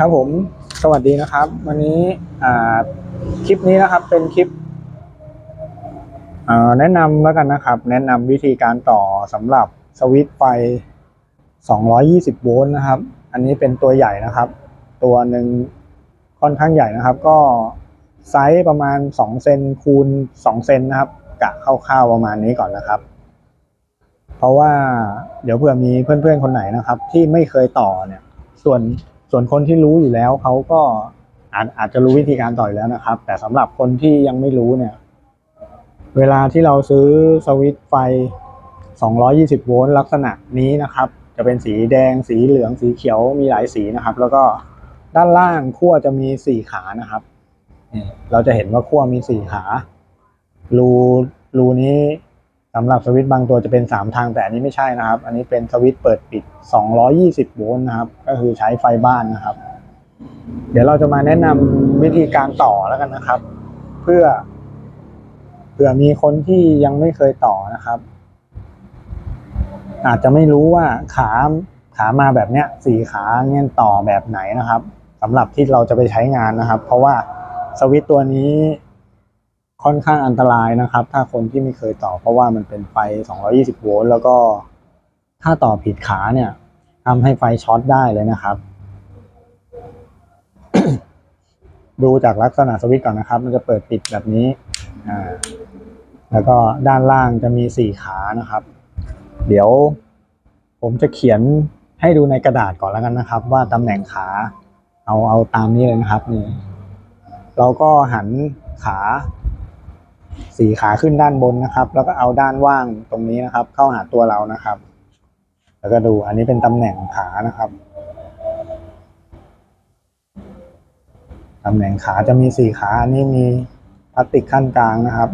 ครับผมสวัสดีนะครับ วันนี้คลิปนี้นะครับเป็นคลิปแนะนำแล้วกันนะครับ แนะนำวิธีการต่อสำหรับสวิตไฟ 220 โวลต์นะครับ อันนี้เป็นตัวใหญ่นะครับ ตัวหนึ่งค่อนข้างใหญ่นะครับ ก็ไซส์ประมาณ 2 เซนคูณ 2 เซนนะครับกะคร่าวๆประมาณนี้ก่อนนะครับ เพราะว่าเดี๋ยวเผื่อมีเพื่อนๆคนไหนนะครับ ที่ไม่เคยต่อเนี่ย ส่วน ส่วนคนที่รู้อยู่แล้วเขาก็อาจอาจจะรู้วิธีการต่อยแล้วนะครับ แต่สำหรับคนที่ยังไม่รู้เนี่ย เวลาที่เราซื้อสวิตไฟ 220 โวลต์ลักษณะนี้นะครับ จะเป็นสีแดงสีเหลืองสีเขียวมีหลายสีนะครับ แล้วก็ด้านล่างขั้วจะมี4ขานะครับนี่เราจะเห็นว่าขั้วมี4ขารูรูนี้ สำหรับสวิตช์บางตัวจะเป็น 3 ทางแต่อันนี้ไม่ใช่นะครับ อันนี้เป็นสวิตช์เปิดปิด 220 โวลต์นะครับ ก็คือใช้ไฟบ้านนะครับ เดี๋ยวเราจะมาแนะนำวิธีการต่อแล้วกันนะครับ เพื่อเผื่อมีคนที่ยังไม่เคยต่อนะครับ อาจจะไม่รู้ว่าขาขามาแบบเนี้ยสี่ขาเนี่ยต่อแบบไหนนะครับสำหรับที่เราจะไปใช้งานนะครับ เพราะว่าสวิตช์ตัวนี้ ค่อนข้างอันตรายนะครับ ถ้าคนที่ไม่เคยต่อเพราะว่ามันเป็นไฟ 220 โวลต์แล้วก็ถ้าต่อผิดขาเนี่ยทำให้ไฟช็อตได้เลยนะครับ ดูจากลักษณะสวิตช์ก่อนนะครับ มันจะเปิดปิดแบบนี้อ่าแล้วก็ด้านล่างจะมีสี่ขานะครับ เดี๋ยวผมจะเขียนให้ดูในกระดาษก่อนแล้วกันนะครับ ว่าตำแหน่งขา เอาเอาตามนี้เลยนะครับนี่เราก็หันขา สี่ขาขึ้นด้านบนนะครับ แล้วก็เอาด้านว่างตรงนี้นะครับ เข้าหาตัวเรานะครับ แล้วก็ดูอันนี้เป็นตำแหน่งขานะครับตำแหน่งขาจะมีสี่ขาอันนี้มีพลาสติกขั้นกลางนะครับ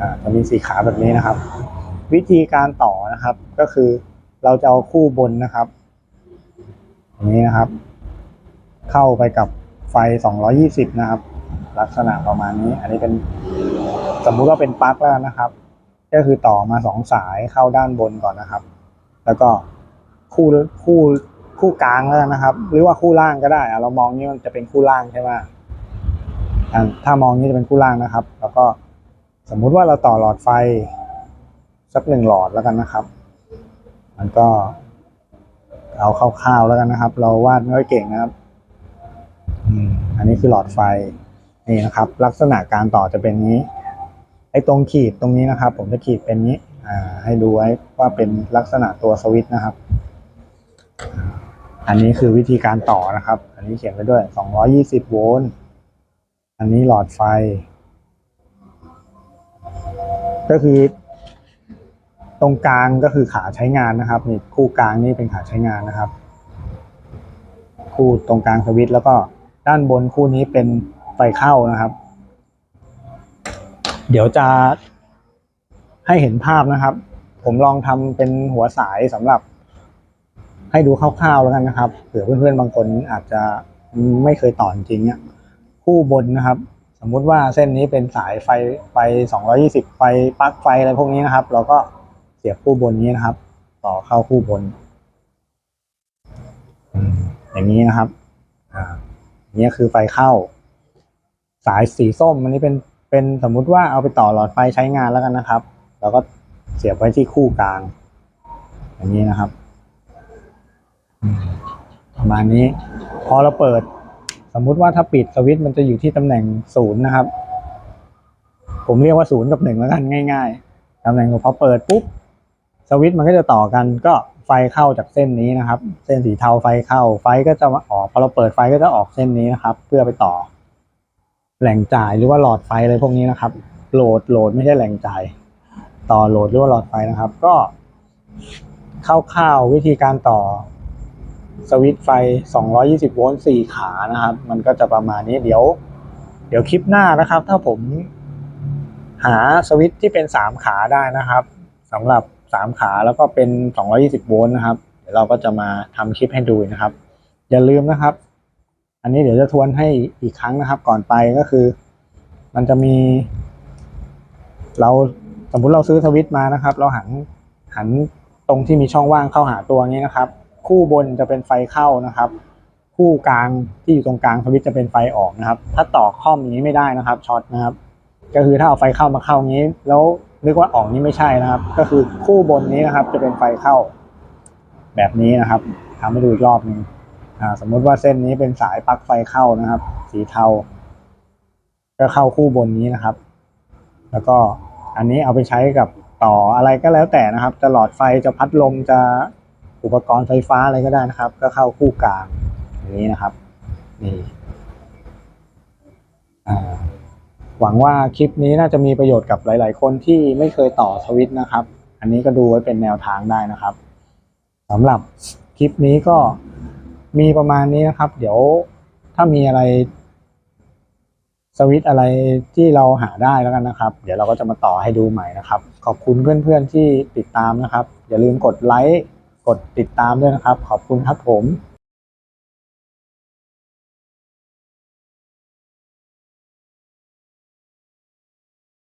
อ่าจะมีสี่ขาแบบนี้นะครับ วิธีการต่อนะครับ ก็คือเราจะเอาคู่บนนะครับอย่างนี้นะครับ เข้าไปกับไฟ 220 นะครับ ลักษณะประมาณนี้ อันนี้เป็นสมมุติว่าเป็นปลั๊กแล้วนะครับ ก็คือต่อมาสองสายเข้าด้านบนก่อนนะครับ แล้วก็คู่คู่คู่กลางแล้วนะครับ หรือว่าคู่ล่างก็ได้เรามองนี่มันจะเป็นคู่ล่างใช่ไหมถ้ามองนี่จะเป็นคู่ล่างนะครับ แล้วก็สมมุติว่าเราต่อหลอดไฟสักหนึ่งหลอดแล้วกันนะครับ มันก็เอาคร่าวๆแล้วกันนะครับ เราวาดไม่ค่อยเก่งนะครับ อืม อันนี้คือหลอดไฟ นี่นะครับ ลักษณะการต่อจะเป็นนี้ ไอ้ตรงขีดตรงนี้นะครับ ผมจะขีดเป็นนี้อ่าให้ดูไว้ว่าเป็นลักษณะตัวสวิตช์นะครับ อันนี้คือวิธีการต่อนะครับ อันนี้เขียนไว้ด้วย 220 โวลต์อันนี้หลอดไฟ ก็คือตรงกลางก็คือขาใช้งานนะครับนี่คู่กลางนี่เป็นขาใช้งานนะครับ คู่ตรงกลางสวิตช์แล้วก็ด้านบนคู่นี้เป็น ไฟเข้านะครับ เดี๋ยวจะให้เห็นภาพนะครับ ผมลองทำเป็นหัวสายสำหรับ ให้ดูคร่าวๆแล้วกันนะครับเผื่อเพื่อนๆบางคนอาจจะไม่เคยต่อจริงเนี่ยคู่บนนะครับ สมมุติว่าเส้นนี้เป็นสายไฟไฟ 220 ไฟปลั๊กไฟอะไรพวกนี้นะครับ เราก็เสียบคู่บนนี้นะครับ ต่อเข้าคู่บนอืมอย่างนี้นะครับ อ่านี่คือไฟเข้า สายสีส้มอันนี้เป็นเป็นสมมุติว่าเอาไปต่อหลอดไฟใช้งานแล้วกันนะครับเราก็เสียบไว้ที่คู่กลาง อย่างนี้นะครับประมาณนี้ พอเราเปิด สมมุติว่าถ้าปิดสวิตช์มันจะอยู่ที่ตำแหน่งศูนย์นะครับ ผมเรียกว่าศูนย์กับหนึ่งแล้วกันง่ายๆตำแหน่งพอเปิดปุ๊บสวิตช์มันก็จะต่อกันก็ไฟเข้าจากเส้นนี้นะครับ เส้นสีเทาไฟเข้าไฟก็จะมาออกพอเราเปิดไฟก็จะออกเส้นนี้นะครับ เพื่อไปต่อ แหล่งจ่ายหรือว่าหลอดไฟอะไรพวกนี้นะครับ โหลดโหลดไม่ใช่แหล่งจ่าย ต่อโหลดหรือว่าหลอดไฟนะครับ ก็คร่าวๆวิธีการต่อสวิตไฟ 220 โวลต์4ขานะครับ มันก็จะประมาณนี้ เดี๋ยว เดี๋ยวคลิปหน้านะครับ ถ้าผมหาสวิตที่เป็น 3 ขาได้นะครับสำหรับ 3 ขาแล้วก็เป็น 220 โวลต์นะครับ เดี๋ยวเราก็จะมาทำคลิปให้ดูนะครับ อย่าลืมนะครับ อันนี้เดี๋ยวจะทวนให้อีกครั้งนะครับ ก่อนไปก็คือ มันจะมี เราสมมุติเราซื้อสวิตมานะครับ เราหันหันตรงที่มีช่องว่างเข้าหาตัวนี้นะครับ คู่บนจะเป็นไฟเข้านะครับ คู่กลางที่อยู่ตรงกลางสวิตจะเป็นไฟออกนะครับ ถ้าต่อข้อมอย่างนี้ไม่ได้นะครับช็อตนะครับ ก็คือถ้าเอาไฟเข้ามาเข้านี้ แล้วนึกว่าออกนี้ไม่ใช่นะครับ ก็คือคู่บนนี้นะครับ จะเป็นไฟเข้า แบบนี้นะครับทำให้ดูอีกรอบหนึงอ่า สมมติว่าเส้นนี้เป็นสายปลั๊กไฟเข้านะครับ สีเทา ก็เข้าคู่บนนี้นะครับ แล้วก็อันนี้เอาไปใช้กับต่ออะไรก็แล้วแต่นะครับ จะหลอดไฟจะพัดลมจะอุปกรณ์ไฟฟ้าอะไรก็ได้นะครับ ก็เข้าคู่กลางอย่างนี้นะครับนี่หวังว่าคลิปนี้น่าจะมีประโยชน์กับหลาย ๆ คนที่ไม่เคยต่อสวิตช์นะครับ อันนี้ก็ดูไว้เป็นแนวทางได้นะครับสำหรับคลิปนี้ก็ มีประมาณนี้นะครับ เดี๋ยวถ้ามีอะไร สวิตอะไรที่เราหาได้แล้วกันนะครับ เดี๋ยวเราก็จะมาต่อให้ดูใหม่นะครับ ขอบคุณเพื่อนๆที่ติดตามนะครับ อย่าลืมกดไลค์กดติดตามด้วยนะครับ ขอบคุณครับผม